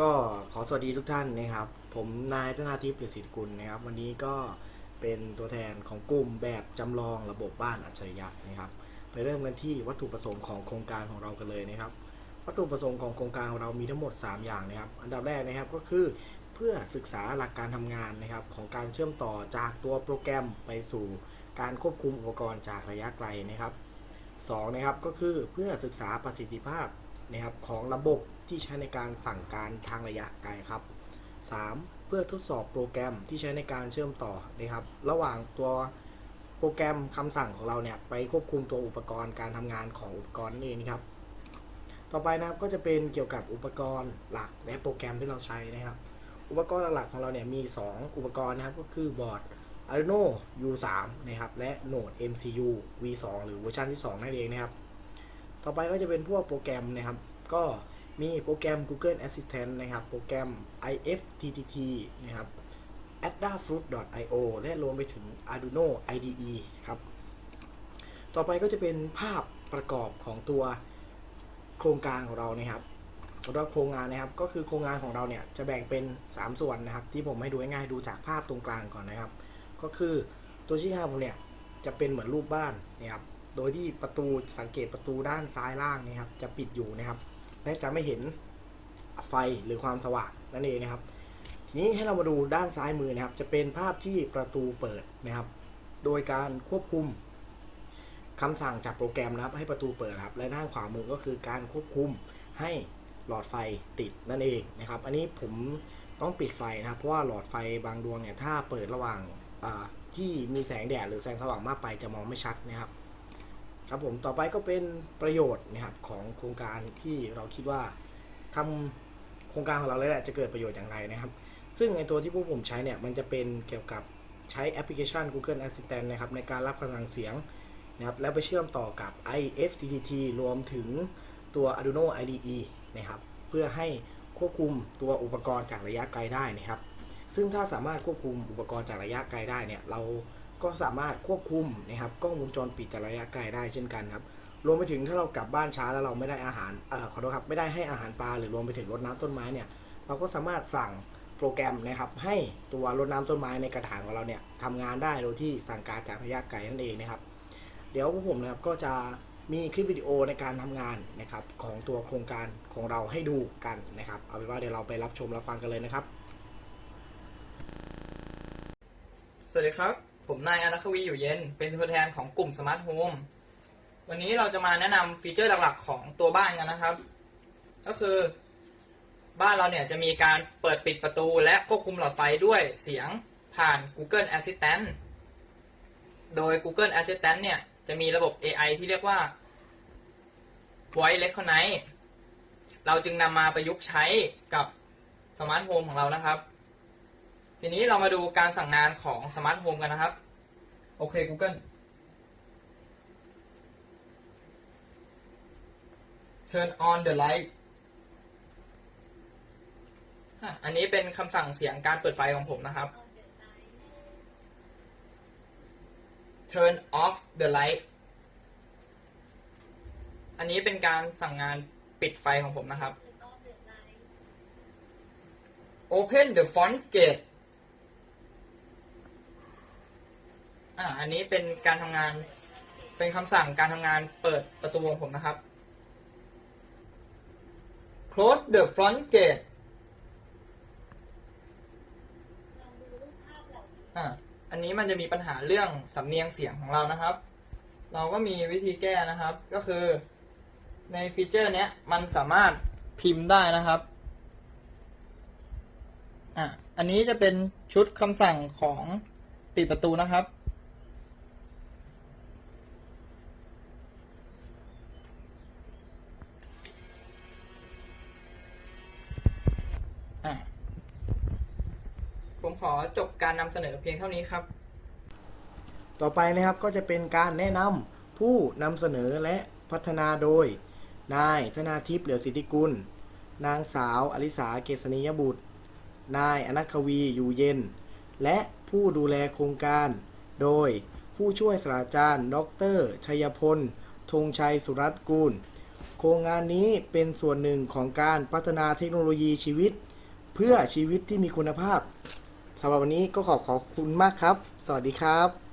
ก็ขอสวัสดีทุกท่านนะครับ ผมนายธนาทิพย์เกียรติศิริกุลนะครับ วันนี้ก็เป็นตัวแทนของกลุ่มแบบจำลองระบบบ้านอัจฉริยะนะครับ ไปเริ่มกันที่วัตถุประสงค์ของโครงการของเรากันเลยนะครับ วัตถุประสงค์ของโครงการของเรามีทั้งหมด 3 อย่างนะครับ อันดับแรกนะครับก็คือเพื่อศึกษาหลักการทำงานนะครับของการเชื่อมต่อจากตัวโปรแกรมไปสู่การควบคุมอุปกรณ์จากระยะไกลนะครับ2นะครับก็คือเพื่อศึกษาประสิทธิภาพ นะครับของระบบที่ใช้ในการสั่งการทางระยะไกลครับ 3. เพื่อทดสอบโปรแกรมที่ใช้ในการเชื่อมต่อนะครับ ระหว่างตัวโปรแกรมคำสั่งของเราเนี่ยไปควบคุมตัวอุปกรณ์การทำงานของอุปกรณ์นั่นเองครับ ต่อไปนะครับก็จะเป็นเกี่ยวกับอุปกรณ์หลักและโปรแกรมที่เราใช้นะครับ อุปกรณ์หลักของเราเนี่ยมี 2 อุปกรณ์นะครับก็คือบอร์ด Arduino U3 นะครับและ Node MCU V2 หรือเวอร์ชันที่ 2 นั่นเองนะครับ ต่อไปก็จะเป็นพวกโปรแกรมนะครับ ก็มีโปรแกรม Google Assistant นะครับ โปรแกรม IFTTT นะครับ Adafruit.io และรวมไปถึง Arduino IDE ครับ ต่อไปก็จะเป็นภาพประกอบของตัวโครงการของเรานะครับสำหรับโครงงานนะครับ ก็คือโครงงานของเราเนี่ยจะแบ่งเป็น 3 ส่วนนะครับ ที่ผมให้ดูง่ายๆดูจากภาพตรงกลางก่อนนะครับ ก็คือตัวชี้ห้าผมเนี่ยจะเป็นเหมือนรูปบ้านนะครับ โดยที่ประตูสังเกตประตูด้านซ้ายล่างนะครับจะปิดอยู่นะครับและจะไม่เห็นไฟหรือความสว่างนั่นเองนะครับ ทีนี้ให้เรามาดูด้านซ้ายมือนะครับ จะเป็นภาพที่ประตูเปิดนะครับ โดยการควบคุมคำสั่งจากโปรแกรมนะครับให้ประตูเปิดครับ และด้านขวามือก็คือการควบคุมให้หลอดไฟติดนั่นเองนะครับ อันนี้ผมต้องปิดไฟนะครับ เพราะว่าหลอดไฟบางดวงเนี่ยถ้าเปิดระหว่างที่มีแสงแดดหรือแสงสว่างมากไปจะมองไม่ชัดนะครับ ครับผมต่อไปก็เป็นประโยชน์นะครับของโครงการที่เราคิดว่าทำโครงการของเราแล้วแหละจะเกิดประโยชน์อย่างไรนะครับ ซึ่งไอตัวที่พวกผมใช้เนี่ยมันจะเป็นเกี่ยวกับใช้แอปพลิเคชัน Google Assistant นะครับในการรับคำสั่งเสียงนะครับแล้วไปเชื่อมต่อกับ IFTTT รวมถึงตัว Arduino IDE นะครับเพื่อให้ควบคุมตัวอุปกรณ์จากระยะไกลได้นะครับ ซึ่งถ้าสามารถควบคุมอุปกรณ์จากระยะไกลได้เนี่ยเรา ก็สามารถควบคุมนะครับกล้องวงจรปิดจากระยะไกลได้เช่นกันครับรวมไปถึงถ้าเรากลับบ้านช้าแล้วเราไม่ได้อาหารเอ่อขอโทษครับไม่ได้ให้อาหารปลาหรือรวมไปถึงรดน้ำต้นไม้เนี่ยเราก็สามารถสั่งโปรแกรมนะครับ ให้ตัวรดน้ำต้นไม้ในกระถางของเราเนี่ยทำงานได้โดยที่สั่งการจากระยะไกลนั่นเองนะครับ เดี๋ยวพวกผมนะครับก็จะมีคลิปวิดีโอในการทำงานนะครับของตัวโครงการของเราให้ดูกันนะครับ เอาเป็นว่าเดี๋ยวเราไปรับชมรับฟังกันเลยนะครับ สวัสดีครับ ผมนายอนัควีอยู่เย็น เป็นตัวแทนของกลุ่มสมาร์ทโฮมวันนี้เราจะมาแนะนำฟีเจอร์หลักๆของตัวบ้านกันนะครับ ก็คือบ้านเราเนี่ยจะมีการเปิดปิดประตูและควบคุมหลอดไฟด้วยเสียงผ่าน Google Assistant โดย Google Assistant เนี่ยจะมีระบบ AI ที่เรียกว่า Voice Recognize เราจึงนำมาประยุกต์ใช้กับสมาร์ทโฮมของเรานะครับ ทีนี้เรามาดูการสั่งงานของสมาร์ทโฮมกันนะครับ โอเค Google turn on the light อันนี้เป็นคำสั่งเสียงการเปิดไฟของผมนะครับ turn off the light อันนี้เป็นการสั่งงานปิดไฟของผมนะครับ open the front gate อ่าอันนี้เป็นการทำงาน เป็นคำสั่งการทำงานเปิดประตูของผมนะครับ close the front gate อ่าอันนี้มันจะมีปัญหาเรื่องสำเนียงเสียงของเรานะครับ เราก็มีวิธีแก้นะครับ ก็คือในฟีเจอร์เนี้ยมันสามารถพิมพ์ได้นะครับ อะ อันนี้จะเป็นชุดคำสั่งของปิดประตูนะครับ ผมขอจบการนำเสนอเพียงเท่านี้ครับ ต่อไปนะครับก็จะเป็นการแนะนำผู้นำเสนอและพัฒนาโดย นายธนาทิพย์เหลือสิทธิกุล นางสาวอลิสาเกษณียบุตร นายอนัควีอยู่เย็น และผู้ดูแลโครงการ โดยผู้ช่วยศาสตราจารย์ ดร ชัยพลธงชัยสุรัตน์กูล โครงงานนี้เป็นส่วนหนึ่งของการพัฒนาเทคโนโลยีชีวิต เพื่อชีวิตที่มีคุณภาพสำหรับวันนี้ก็ขอขอบคุณมากครับ สวัสดีครับ